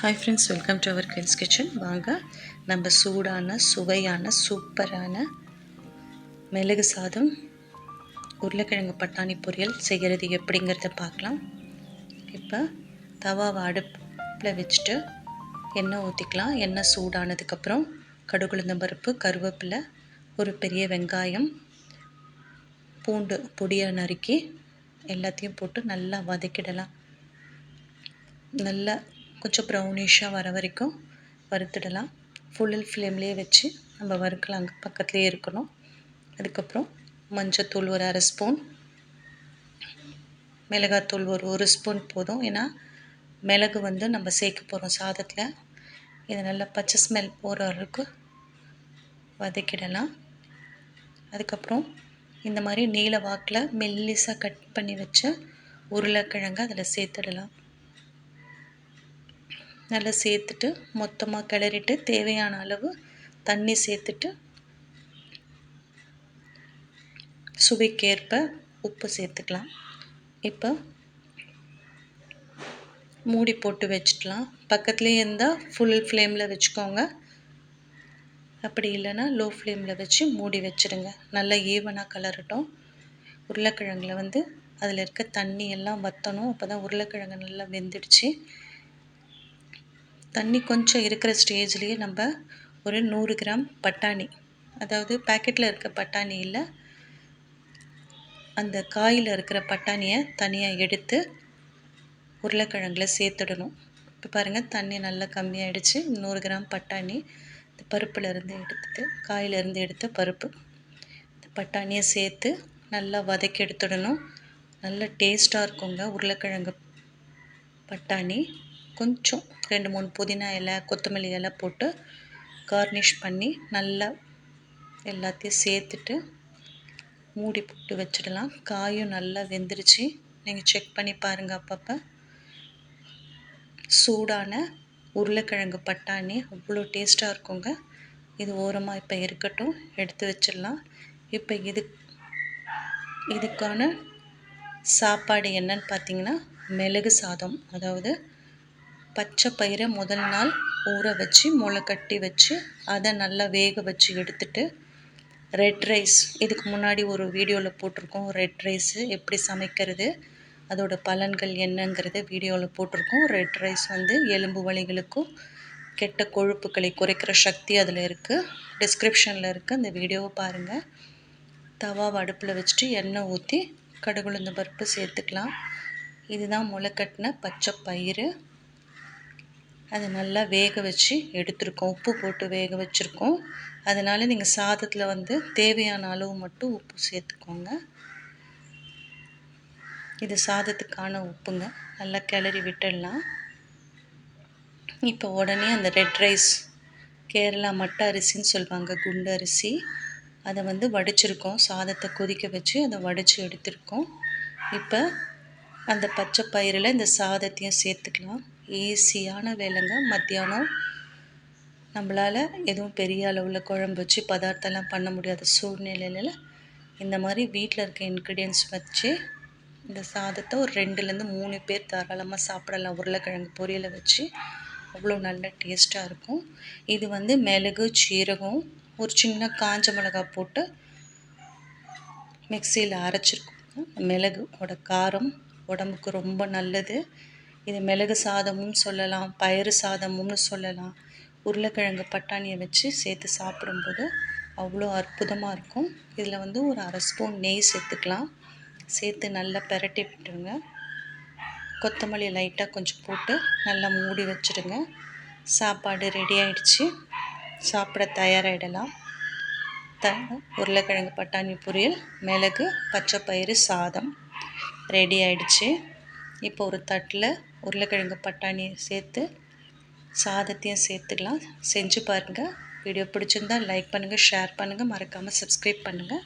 Hi friends welcome to our kids kitchen வாங்க நம்ம சூடான சுவையான சூப்பரான மிளகு சாதம் உருளைக்கிழங்கு பட்டாணி பொரியல் செய்கிறது எப்படிங்கிறத பார்க்கலாம். இப்போ தவாவை அடுப்பில் வச்சுட்டு எண்ணெய் ஊற்றிக்கலாம் எண்ணெய் சூடானதுக்கப்புறம் கடுகுளுந்தம் பருப்பு கருவேப்பிலை ஒரு பெரிய வெங்காயம் பூண்டு பொடியை நறுக்கி எல்லாத்தையும் போட்டு நல்லா வதக்கிடலாம். நல்லா கொஞ்சம் ப்ரௌனிஷாக வர வரைக்கும் வறுத்துடலாம். ஃபுல் ஃப்ளேம்லேயே வச்சு நம்ம வறுக்கலாம். அங்கே பக்கத்துலேயே இருக்கணும். அதுக்கப்புறம் மஞ்சத்தூள் ஒரு அரை ஸ்பூன் மிளகாத்தூள் ஒரு ஒரு ஸ்பூன் போதும். ஏன்னா மிளகு வந்து நம்ம சேர்க்க போகிறோம் சாதத்தில். இதை நல்லா பச்சை ஸ்மெல் போகிற அளவுக்கு வதக்கிடலாம். அதுக்கப்புறம் இந்த மாதிரி நீல வாக்கில் மெல்லிசாக கட் பண்ணி வச்ச உருளைக்கிழங்கு அதில் சேர்த்துடலாம். நல்லா சேர்த்துட்டு மொத்தமாக கிளறிட்டு தேவையான அளவு தண்ணி சேர்த்துட்டு சுவைக்கேற்ப உப்பு சேர்த்துக்கலாம். இப்போ மூடி போட்டு வச்சுக்கலாம். பக்கத்துலேயே இருந்தால் ஃபுல் ஃப்ளேமில் வச்சுக்கோங்க. அப்படி இல்லைன்னா லோ ஃப்ளேமில் வச்சு மூடி வச்சுடுங்க நல்லா ஈவனாக கலரட்டும். உருளைக்கிழங்குல வந்து அதில் இருக்க தண்ணி எல்லாம் வற்றணும் அப்போ தான் உருளைக்கிழங்கு நல்லா வெந்துடுச்சு. தண்ணி கொஞ்சம் இருக்கிற ஸ்டேஜ்லேயே நம்ம ஒரு நூறு கிராம் பட்டாணி அதாவது பேக்கெட்டில் இருக்க பட்டாணி இல்லை அந்த காயில் இருக்கிற பட்டாணியை தனியாக எடுத்து உருளைக்கிழங்குல சேர்த்துடணும். இப்போ பாருங்கள் தண்ணி நல்லா கம்மியாயிடுச்சு. நூறு கிராம் பட்டாணி இந்த பருப்புலேருந்து எடுத்துட்டு காயிலேருந்து எடுத்த பருப்பு இந்த பட்டாணியை சேர்த்து நல்லா வதக்கி எடுத்துடணும். நல்ல டேஸ்ட்டாக இருக்குங்க உருளைக்கிழங்கு பட்டாணி. கொஞ்சம் ரெண்டு மூணு புதினா இலை கொத்தமல்லி இலை போட்டு கார்னிஷ் பண்ணி நல்லா எல்லாத்தையும் சேர்த்துட்டு மூடி போட்டு வச்சிடலாம். காயும் நல்லா வெந்துருச்சு. நீங்கள் செக் பண்ணி பாருங்கள் அப்பப்போ. சூடான உருளைக்கிழங்கு பட்டாணி அவ்வளோ டேஸ்ட்டாக இருக்குங்க. இது ஓரமாக இப்போ இருக்கட்டும். எடுத்து வச்சிடலாம். இப்போ இது இதுக்கான சாப்பாடு என்னன்னு பார்த்தீங்கன்னா மிளகு சாதம். அதாவது பச்சை பயிரை முதல் நாள் ஊற வச்சு முளை கட்டி வச்சு அதை நல்லா வேக வச்சு எடுத்துட்டு ரெட் ரைஸ் இதுக்கு முன்னாடி ஒரு வீடியோவில் போட்டிருக்கோம். ரெட் ரைஸு எப்படி சமைக்கிறது அதோட பலன்கள் என்னங்கிறத வீடியோவில் போட்டிருக்கோம். ரெட் ரைஸ் வந்து எலும்பு வலிகளுக்கும் கெட்ட கொழுப்புகளை குறைக்கிற சக்தி அதில் இருக்குது டிஸ்கிரிப்ஷனில் இருக்குது அந்த வீடியோவை பாருங்கள் தவாவை அடுப்பில் வச்சுட்டு எண்ணெய் ஊற்றி கடுகுளுந்த பருப்பு சேர்த்துக்கலாம். இதுதான் முளைக்கட்டின பச்சை பயிறு. அதை நல்லா வேக வச்சு எடுத்துருக்கோம். உப்பு போட்டு வேக வச்சுருக்கோம். அதனால் நீங்கள் சாதத்தில் வந்து தேவையான அளவு மட்டும் உப்பு சேர்த்துக்கோங்க. இது சாதத்துக்கான உப்புங்க. நல்லா கிளறி விட்டுடலாம். இப்போ உடனே அந்த ரெட் ரைஸ் கேரளா மட்டை அரிசின்னு சொல்லுவாங்க குண்டு அரிசி. அதை வந்து வடிச்சிருக்கோம். சாதத்தை கொதிக்க வச்சு அதை வடித்து எடுத்திருக்கோம். இப்போ அந்த பச்சை பயிரில் இந்த சாதத்தையும் சேர்த்துக்கலாம். ஈஸியான வேலைங்க. மத்தியானம் நம்மளால் எதுவும் பெரிய அளவில் குழம்பு வச்சு பதார்த்தம்லாம் பண்ண முடியாத சூழ்நிலையில் இந்த மாதிரி வீட்டில் இருக்க இன்க்ரீடியன்ஸ் வச்சு இந்த சாதத்தை ஒரு ரெண்டுலேருந்து மூணு பேர் தாராளமாக சாப்பிடலாம். உருளைக்கிழங்கு பொரியலை வச்சு அவ்வளோ நல்ல டேஸ்ட்டாக இருக்கும். இது வந்து மிளகு சீரகம் ஒரு சின்ன காஞ்ச மிளகா போட்டு மிக்சியில் அரைச்சிருக்கோம். மிளகுவோட காரம் உடம்புக்கு ரொம்ப நல்லது. இது மிளகு சாதமும் சொல்லலாம் பயிறு சாதமும்னு சொல்லலாம். உருளைக்கிழங்கு பட்டாணியை வச்சு சேர்த்து சாப்பிடும்போது அவ்வளோ அற்புதமாக இருக்கும். இதில் வந்து ஒரு அரை ஸ்பூன் நெய் சேர்த்துக்கலாம். சேர்த்து நல்லா பெரட்டி விட்டுருங்க. கொத்தமல்லி லைட்டாக கொஞ்சம் போட்டு நல்லா மூடி வச்சுடுங்க சாப்பாடு ரெடி ஆயிடுச்சு. சாப்பிட தயாராகிடலாம் த உருளைக்கிழங்கு பட்டாணி பொரியல் மிளகு பச்சை பயிறு சாதம் ரெடி ஆயிடுச்சு. இப்போ ஒரு தட்டில் உருளைக்கிழங்கு பட்டாணி சேர்த்து சாதத்தையும் சேர்த்துக்கலாம். செஞ்சு பாருங்கள் வீடியோ பிடிச்சிருந்தால் லைக் பண்ணுங்கள் ஷேர் பண்ணுங்கள் மறக்காமல் சப்ஸ்கிரைப் பண்ணுங்கள்